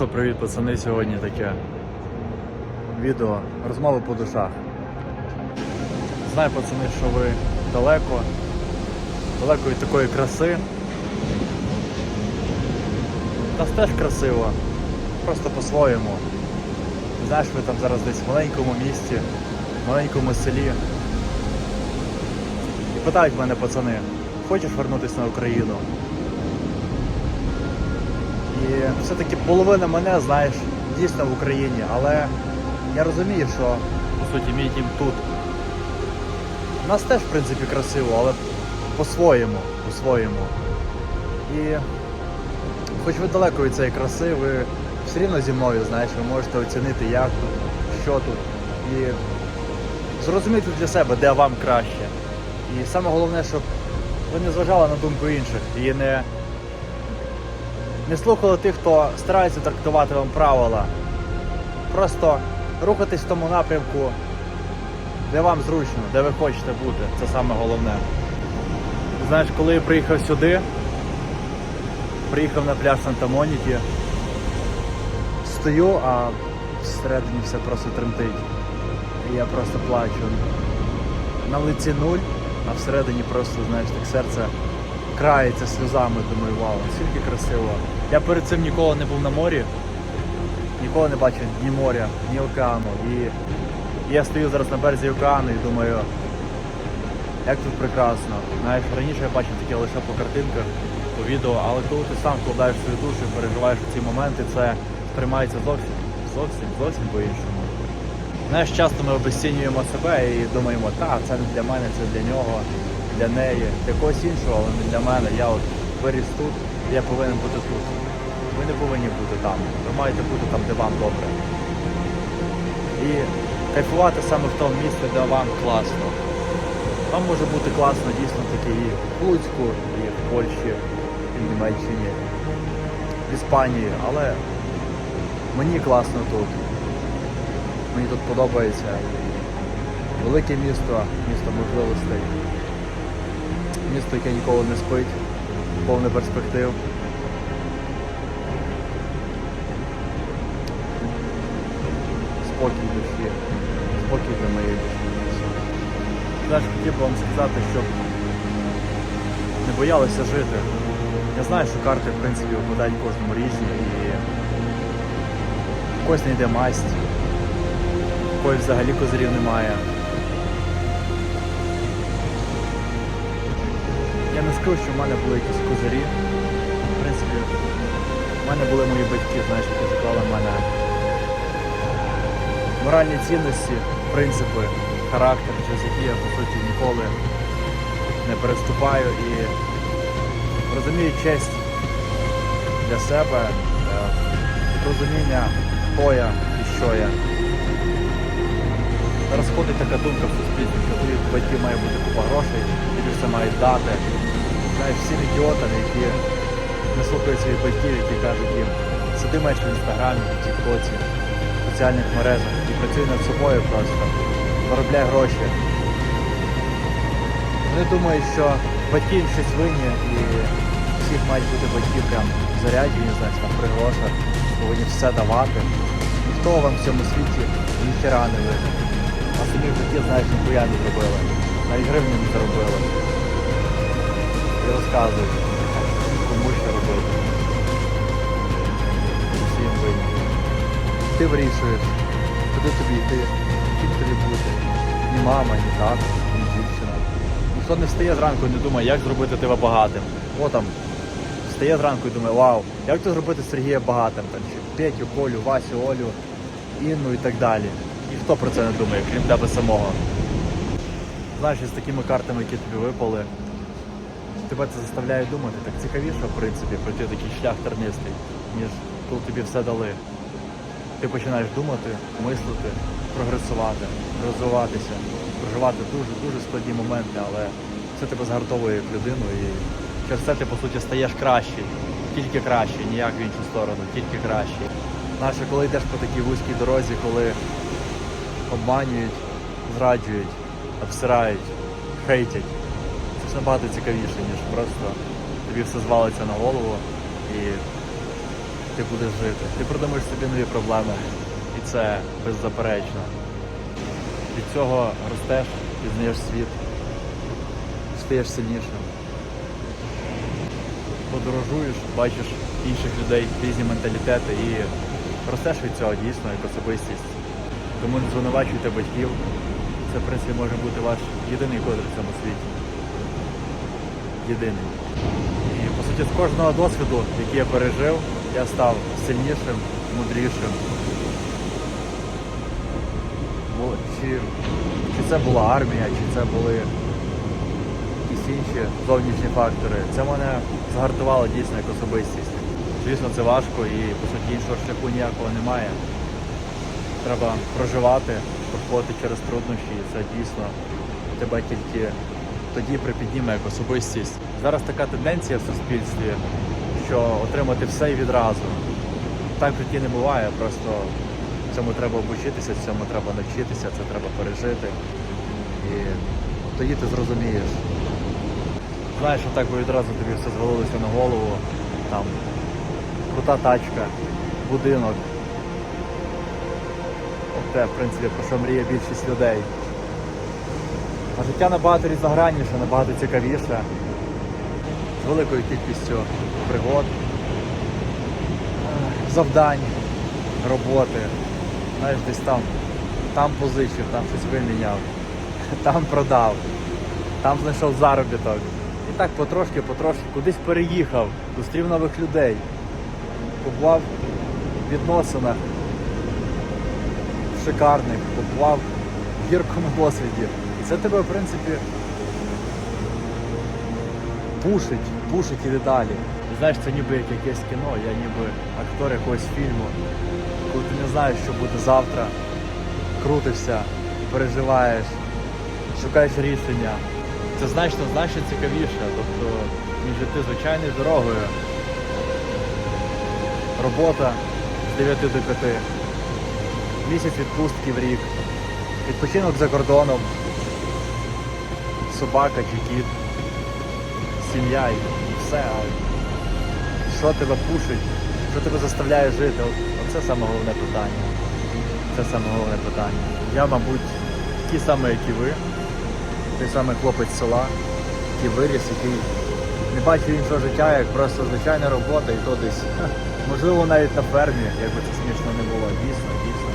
що, привіт, пацани, сьогодні таке відео розмови по душах. Знаю, пацани, що ви далеко, далеко від такої краси. Та теж красиво, просто по-своєму. Знаєш, ви там зараз десь в маленькому місті, в маленькому селі. І питають мене пацани, хочеш вернутися на Україну? І все-таки половина мене, знаєш, дійсно в Україні, але я розумію, що по суті мій дім тут. У нас теж, в принципі, красиво, але по-своєму, по-своєму. І хоч ви далеко від цієї краси, ви все рівно зі мною, знаєш, ви можете оцінити, як тут, що тут. І зрозуміти для себе, де вам краще. І саме головне, щоб ви не зважали на думку інших і не не слухали тих, хто старається трактувати вам правила. Просто рухатись в тому напрямку, де вам зручно, де ви хочете бути. Це саме головне. Знаєш, коли я приїхав сюди, приїхав на пляж Санта-Моніки, стою, а всередині все просто тремтить. І я просто плачу. На лиці нуль, а всередині просто, знаєш, так серце крається сльозами, думаю, вау, скільки красиво. Я перед цим ніколи не був на морі, ніколи не бачив ні моря, ні океану. І я стою зараз на березі океану і думаю, як тут прекрасно. Знаєш, раніше я бачив таке лише по картинках, по відео, але коли ти сам вкладаєш свою душу і переживаєш ці моменти, це сприймається зовсім, зовсім, зовсім по-іншому. Знаєш, часто ми обесцінюємо себе і думаємо, та, це не для мене, це для нього, для неї, для когось іншого, але не для мене. Я от виріс тут, я повинен бути тут. Ви не повинні бути там. Ви маєте бути там, де вам добре. І кайфувати саме в тому місці, де вам класно. Вам може бути класно дійсно таки і в Луцьку, і в Польщі, і в Німеччині, в Іспанії, але мені класно тут. Мені тут подобається. Велике місто, місто можливостей. Місто, яке ніколи не спить, повне перспектив. Спокій душі, спокій для моєї душі. Знаєш, хотів би вам сказати, щоб не боялися жити. Я знаю, що карти, в принципі, випадають кожному різні і когось не йде масть, когось взагалі козирів немає. Я не скажу, що в мене були якісь козирі. В принципі, в мене були мої батьки, знаєш, які заклали в мене моральні цінності, принципи, характер, через які я по суті ніколи не переступаю і розумію честь для себе, е, розуміння, хто я і що я. Зараз ходить така думка в суспільстві, що тобі батьки має бути купа грошей, тобі все мають дати. Знаєш, всім ідіотам, які не слухають своїх батьків, які кажуть їм, сиди менше в інстаграмі, в тіктоці, в соціальних мережах і працюй над собою просто, заробляй гроші. Вони думають, що батьки їм щось винні і всіх мають бути батьки прям заряджені, знаєш, там при грошах, повинні все давати. Ніхто вам в цьому світі ніхера не винен. А самі житті, знаєш, ніхуя не зробили. Навіть гривні не заробили. І розказують, кому що робити. Всім винні. Ти вирішуєш, куди тобі йти, ким тобі бути. Ні мама, ні тато, ні дівчина. Ніхто не встає зранку і не думає, як зробити тебе багатим. О там, встає зранку і думає, вау, як то зробити Сергія багатим, там, чи Петю, Колю, Васю, Олю, Інну і так далі. Ніхто про це не думає, крім тебе самого. Знаєш, із такими картами, які тобі випали, тебе це заставляє думати так цікавіше, в принципі, пройти такий шлях тернистий, ніж коли тобі все дали. Ти починаєш думати, мислити, прогресувати, розвиватися, проживати дуже-дуже складні моменти, але це тебе згартовує як людину і через це ти по суті стаєш кращий, тільки кращий, ніяк в іншу сторону, тільки кращий. Знаєш, а коли йдеш по такій вузькій дорозі, коли обманюють, зраджують, обсирають, хейтять, це набагато цікавіше, ніж просто тобі все звалиться на голову і ти будеш жити. Ти придумаєш собі нові проблеми. І це беззаперечно. Від цього ростеш, пізнаєш світ, стаєш сильнішим. Подорожуєш, бачиш інших людей, різні менталітети і ростеш від цього дійсно як особистість. Тому не звинувачуйте батьків. Це, в принципі, може бути ваш єдиний кодер в цьому світі. Єдиний. І по суті з кожного досвіду, який я пережив, я став сильнішим, мудрішим. Бо чи, чи це була армія, чи це були якісь інші зовнішні фактори, це мене згартувало дійсно як особистість. Звісно, це важко і по суті іншого шляху ніякого немає. Треба проживати, проходити через труднощі, і це дійсно тебе тільки тоді припідніме як особистість. Зараз така тенденція в суспільстві, що отримати все і відразу. Так в житті не буває, просто цьому треба обучитися, цьому треба навчитися, це треба пережити. І тоді ти зрозумієш. Знаєш, отак би відразу тобі все звалилося на голову. Там крута тачка, будинок. Те, в принципі, про що мріє більшість людей. А життя набагато різногранніше, набагато цікавіше, з великою кількістю пригод, завдань, роботи. Знаєш, десь там, там позичив, там щось виміняв, там продав, там знайшов заробіток. І так потрошки, потрошки кудись переїхав, зустрів нових людей, побував в відносинах шикарних, побував в гіркому досвіді. І це тебе, в принципі, пушить, пушить іде далі. Знаєш, це ніби як якесь кіно, я ніби актор якогось фільму, коли ти не знаєш, що буде завтра, крутишся, переживаєш, шукаєш рішення. Це значно, значно цікавіше. Тобто, ніж жити звичайною дорогою. Робота з 9 до 5 місяць відпустки в рік, відпочинок за кордоном, собака чи сім'я і все. Що тебе пушить, що тебе заставляє жити? Оце саме головне питання. Це саме головне питання. Я, мабуть, такий самий, як і ви, той самий хлопець села, який виріс, який не бачив іншого життя, як просто звичайна робота, і то десь, можливо, навіть на фермі, якби це смішно не було. Дійсно, дійсно.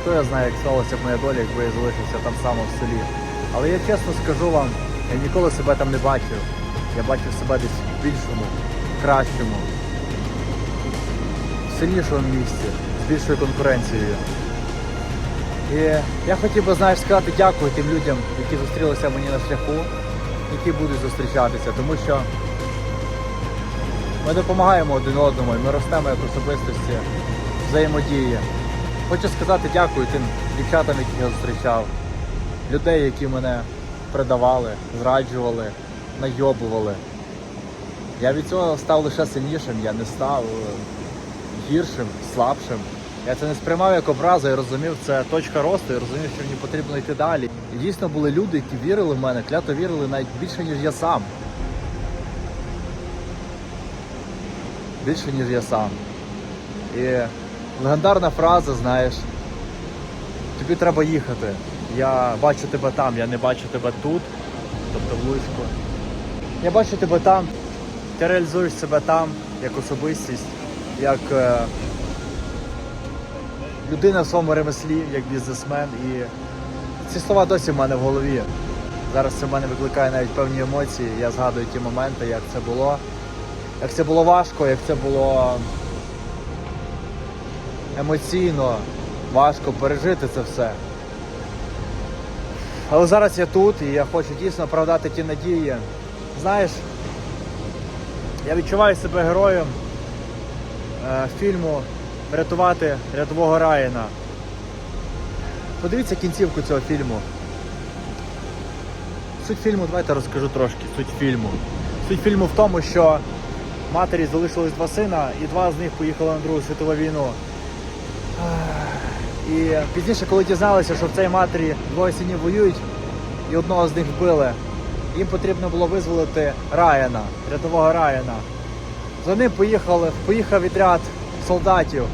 Хто я знає, як сталося б моя доля, якби я залишився там само в селі. Але я чесно скажу вам, я ніколи себе там не бачив. Я бачив себе десь в більшому, кращому, сильнішому місці, з більшою конкуренцією. І я хотів би, знаєш, сказати дякую тим людям, які зустрілися мені на шляху, які будуть зустрічатися, тому що ми допомагаємо один одному, і ми ростемо як особистості взаємодії. Хочу сказати дякую тим дівчатам, яких я зустрічав, людей, які мене предавали, зраджували, найобували. Я від цього став лише сильнішим, я не став е, гіршим, слабшим. Я це не сприймав як образу, я розумів, це точка росту, я розумів, що мені потрібно йти далі. І дійсно були люди, які вірили в мене, клято вірили навіть більше, ніж я сам. Більше, ніж я сам. І легендарна фраза, знаєш, тобі треба їхати. Я бачу тебе там, я не бачу тебе тут, тобто Луцьку. Я бачу тебе там, ти реалізуєш себе там як особистість, як е, людина в своєму ремеслі, як бізнесмен. І ці слова досі в мене в голові. Зараз це в мене викликає навіть певні емоції. Я згадую ті моменти, як це було. Як це було важко, як це було емоційно важко пережити це все. Але зараз я тут і я хочу дійсно оправдати ті надії. Знаєш, я відчуваю себе героєм е, фільму Рятувати рядового Райана. Подивіться кінцівку цього фільму. Суть фільму, давайте розкажу трошки. Суть фільму. Суть фільму в тому, що матері залишилось два сина, і два з них поїхали на Другу світову війну. І пізніше, коли дізналися, що в цій матері двоє синів воюють, і одного з них вбили, їм потрібно було визволити Райана, рядового Райана. За ним поїхали, поїхав відряд солдатів.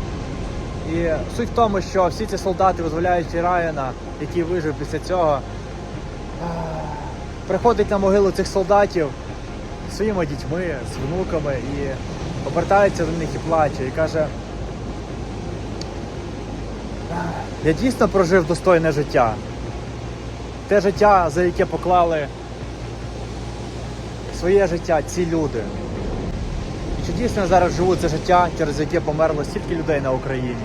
І суть в тому, що всі ці солдати, визволяючи Райана, який вижив після цього, приходить на могилу цих солдатів своїми дітьми, з внуками і обертається до них і плаче, і каже. «Ах, Я дійсно прожив достойне життя. Те життя, за яке поклали своє життя ці люди. І чи дійсно зараз живу це життя, через яке померло стільки людей на Україні?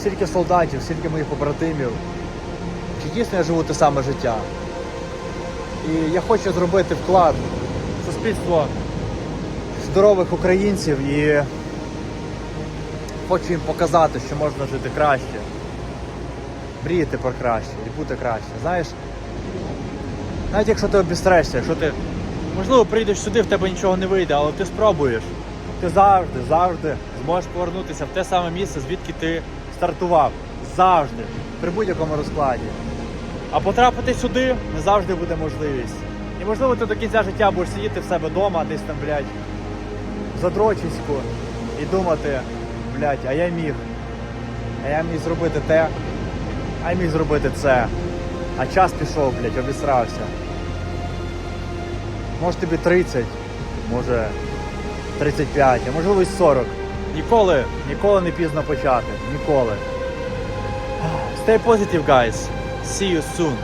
Стільки солдатів, стільки моїх побратимів. Чи дійсно я живу те саме життя? І я хочу зробити вклад в суспільство здорових українців і хочу їм показати, що можна жити краще, мріяти про краще і бути краще. Знаєш, навіть якщо ти обістрешся, якщо ти, можливо, прийдеш сюди, в тебе нічого не вийде, але ти спробуєш. Ти завжди, завжди зможеш повернутися в те саме місце, звідки ти стартував. Завжди, при будь-якому розкладі. А потрапити сюди не завжди буде можливість. І можливо ти до кінця життя будеш сидіти в себе вдома, десь там, блядь, в задрочиську і думати, блядь, а я міг. А я міг зробити те, а я міг зробити це. А час пішов, блядь, обісрався. Може тобі 30, може 35, а можливо і 40. Ніколи, ніколи не пізно почати. Ніколи. Stay positive, guys. See you soon.